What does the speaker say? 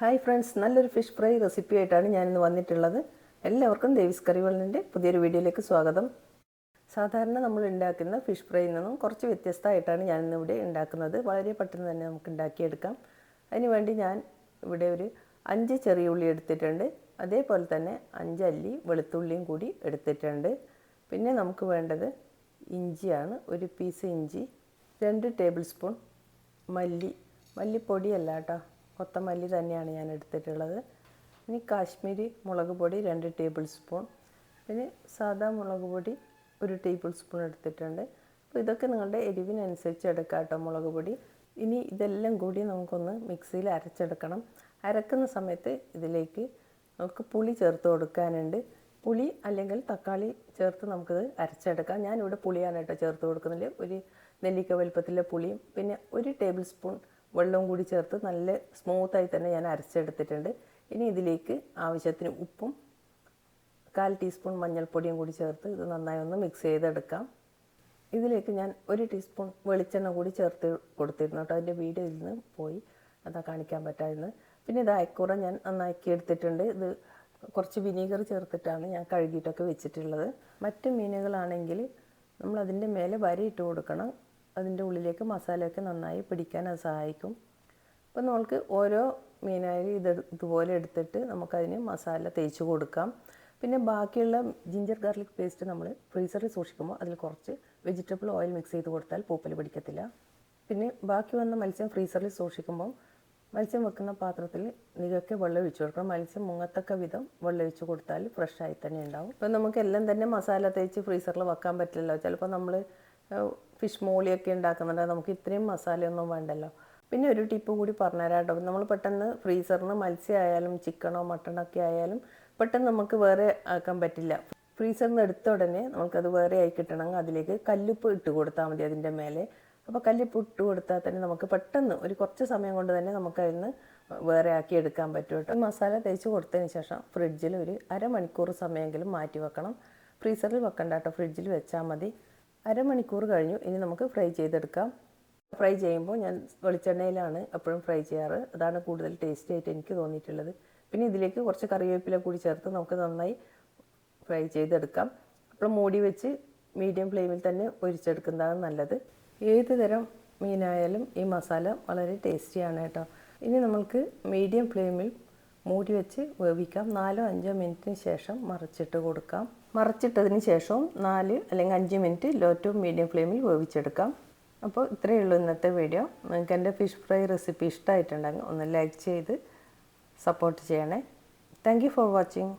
Hi friends നല്ലൊരു fish fry recipe ആയിട്ടാണ് ഞാനിന്ന് വന്നിട്ടുള്ളത്. എല്ലാവർക്കും ദേവിസ് കറിവളിന്റെ പുതിയൊരു വീഡിയോയിലേക്ക് സ്വാഗതം. സാധാരണ നമ്മൾ ഉണ്ടാക്കുന്ന ഫിഷ് ഫ്രൈയിൽ നിന്നും കുറച്ച് വ്യത്യസ്തമായിട്ടാണ് ഞാനിന്ന് ഇവിടെ ഉണ്ടാക്കുന്നത്. വളരെ പെട്ടെന്ന് തന്നെ നമുക്ക് ഉണ്ടാക്കിയെടുക്കാം. അതിനുവേണ്ടി ഞാൻ ഇവിടെ ഒരു അഞ്ച് ചെറിയ ഉള്ളി എടുത്തിട്ടുണ്ട്. അതേപോലെ തന്നെ അഞ്ച് അല്ലി വെളുത്തുള്ളിയും കൂടി എടുത്തിട്ടുണ്ട്. പിന്നെ നമുക്ക് വേണ്ടത് ഇഞ്ചിയാണ് ഒരു പീസ് ഇഞ്ചി രണ്ട് ടേബിൾ സ്പൂൺ മല്ലി. മല്ലിപ്പൊടിയല്ല കേട്ടോ. കൊത്തമല്ലി തന്നെയാണ് ഞാൻ എടുത്തിട്ടുള്ളത്. ഇനി കാശ്മീരി മുളക് പൊടി രണ്ട് ടേബിൾ സ്പൂൺ. പിന്നെ സാദാ മുളക് പൊടി ഒരു ടേബിൾ സ്പൂൺ എടുത്തിട്ടുണ്ട്. അപ്പോൾ ഇതൊക്കെ നിങ്ങളുടെ എരിവിനനുസരിച്ച് എടുക്കാം കേട്ടോ മുളക് പൊടി. ഇനി ഇതെല്ലാം കൂടി നമുക്കൊന്ന് മിക്സിയിൽ അരച്ചെടുക്കണം. അരക്കുന്ന സമയത്ത് ഇതിലേക്ക് നമുക്ക് പുളി ചേർത്ത് കൊടുക്കാനുണ്ട്. പുളി അല്ലെങ്കിൽ തക്കാളി ചേർത്ത് നമുക്കിത് അരച്ചെടുക്കാം. ഞാനിവിടെ പുളിയാണ് കേട്ടോ ചേർത്ത് കൊടുക്കുന്നില്ല? ഒരു നെല്ലിക്ക വലുപ്പത്തിലെ പുളിയും പിന്നെ ഒരു ടേബിൾ സ്പൂൺ വെള്ളവും കൂടി ചേർത്ത് നല്ല സ്മൂത്തായി തന്നെ ഞാൻ അരച്ചെടുത്തിട്ടുണ്ട്. ഇനി ഇതിലേക്ക് ആവശ്യത്തിന് ഉപ്പും കാൽ ടീസ്പൂൺ മഞ്ഞൾപ്പൊടിയും കൂടി ചേർത്ത് ഇത് നന്നായി ഒന്ന് മിക്സ് ചെയ്തെടുക്കാം. ഇതിലേക്ക് ഞാൻ ഒരു ടീസ്പൂൺ വെളിച്ചെണ്ണ കൂടി ചേർത്ത് കൊടുത്തിരുന്നു കേട്ടോ. അതിന്റെ വീഡിയോ ഇതിൽ നിന്ന് പോയി. അതാ കാണിക്കാൻ പറ്റായിരുന്നു പിന്നെ ഇത് അയക്കൂറ ഞാൻ നന്നാക്കി എടുത്തിട്ടുണ്ട്. ഇത് കുറച്ച് വിനീഗർ ചേർത്തിട്ടാണ് ഞാൻ കഴുകിയിട്ടൊക്കെ വെച്ചിട്ടുള്ളത്. മറ്റ് മീനുകളാണെങ്കിൽ നമ്മൾ അതിന്റെ മേലെ വരയിട്ട് കൊടുക്കണം. അതിന്റെ ഉള്ളിലേക്ക് മസാലയൊക്കെ നന്നായി പിടിക്കാൻ അത് സഹായിക്കും. അപ്പോൾ നമുക്ക് ഓരോ മീനായി ഇത് ഇതുപോലെ എടുത്തിട്ട് നമുക്കതിന് മസാല തേച്ച് കൊടുക്കാം. പിന്നെ ബാക്കിയുള്ള ജിഞ്ചർ ഗാർലിക് പേസ്റ്റ് നമ്മൾ ഫ്രീസറിൽ സൂക്ഷിക്കുമ്പോൾ അതിൽ കുറച്ച് വെജിറ്റബിൾ ഓയിൽ മിക്സ് ചെയ്ത് കൊടുത്താൽ പൂപ്പൽ പിടിക്കത്തില്ല. പിന്നെ ബാക്കി വന്ന മത്സ്യം ഫ്രീസറിൽ സൂക്ഷിക്കുമ്പോൾ മത്സ്യം വെക്കുന്ന പാത്രത്തിൽ നികക്കെ വെള്ളം ഒഴിച്ചു കൊടുക്കണം. മത്സ്യം മുങ്ങത്തക്ക വിധം വെള്ളം ഒഴിച്ച് കൊടുത്താൽ ഫ്രഷായി തന്നെ ഉണ്ടാവും. ഇപ്പം നമുക്ക് എല്ലാം തന്നെ മസാല തേച്ച് ഫ്രീസറിൽ വെക്കാൻ പറ്റില്ലല്ലോ. ചിലപ്പോൾ നമ്മൾ ഫിഷ് മോളിയൊക്കെ ഉണ്ടാക്കുന്നുണ്ട്. നമുക്ക് ഇത്രയും മസാലയൊന്നും വേണ്ടല്ലോ. പിന്നെ ഒരു ടിപ്പ് കൂടി പറഞ്ഞുതരാം കേട്ടോ നമ്മൾ പെട്ടെന്ന് ഫ്രീസറിൽ നിന്ന് മത്സ്യം ആയാലും ചിക്കനോ മട്ടണോ ഒക്കെ ആയാലും പെട്ടെന്ന് നമുക്ക് വേറെ ആക്കാൻ പറ്റില്ല. ഫ്രീസറിൽ നിന്ന് എടുത്ത ഉടനെ നമുക്കത് വേറെ ആയി കിട്ടണമെങ്കിൽ അതിലേക്ക് കല്ലുപ്പ് ഇട്ട് കൊടുത്താൽ മതി അതിന്റെ മേലെ. അപ്പോൾ കല്ലുപ്പ് ഇട്ട് കൊടുത്താൽ തന്നെ നമുക്ക് പെട്ടെന്ന് ഒരു കുറച്ച് സമയം കൊണ്ട് തന്നെ നമുക്ക് അതിൽ നിന്ന് വേറെ ആക്കി എടുക്കാൻ പറ്റും കേട്ടോ. മസാല തേച്ച് കൊടുത്തതിന് ശേഷം ഫ്രിഡ്ജിൽ ഒരു അരമണിക്കൂർ സമയമെങ്കിലും മാറ്റി വെക്കണം. ഫ്രീസറിൽ വെക്കണ്ട കേട്ടോ. ഫ്രിഡ്ജിൽ വെച്ചാൽ മതി. അരമണിക്കൂർ കഴിഞ്ഞു. ഇനി നമുക്ക് ഫ്രൈ ചെയ്തെടുക്കാം. ഫ്രൈ ചെയ്യുമ്പോൾ ഞാൻ വെളിച്ചെണ്ണയിലാണ് എപ്പോഴും ഫ്രൈ ചെയ്യാറ്. അതാണ് കൂടുതൽ ടേസ്റ്റി ആയിട്ട് എനിക്ക് തോന്നിയിട്ടുള്ളത്. പിന്നെ ഇതിലേക്ക് കുറച്ച് കറിവേപ്പില കൂടി ചേർത്ത് നമുക്ക് നന്നായി ഫ്രൈ ചെയ്തെടുക്കാം. അപ്പോൾ മൂടി വെച്ച് മീഡിയം ഫ്ലെയിമിൽ തന്നെ ഒരിച്ചെടുക്കുന്നതാണ് നല്ലത്. ഏത് തരം മീനായാലും ഈ മസാല വളരെ ടേസ്റ്റിയാണ് കേട്ടോ. ഇനി നമ്മൾക്ക് മീഡിയം ഫ്ലെയിമിൽ മൂടി വെച്ച് വേവിക്കാം. നാലോ അഞ്ചോ മിനിറ്റിന് ശേഷം മറിച്ചിട്ട് കൊടുക്കാം. മറിച്ചിട്ടതിന് ശേഷവും നാല് അല്ലെങ്കിൽ അഞ്ച് മിനിറ്റ് ലോ ടു മീഡിയം ഫ്ലെയിമിൽ വേവിച്ചെടുക്കാം. അപ്പോൾ ഇത്രയേ ഉള്ളൂ ഇന്നത്തെ വീഡിയോ. നിങ്ങൾക്ക് എന്റെ ഫിഷ് ഫ്രൈ റെസിപ്പി ഇഷ്ടമായിട്ടുണ്ടെങ്കിൽ ഒന്ന് ലൈക്ക് ചെയ്ത് സപ്പോർട്ട് ചെയ്യണേ. Thank for watching.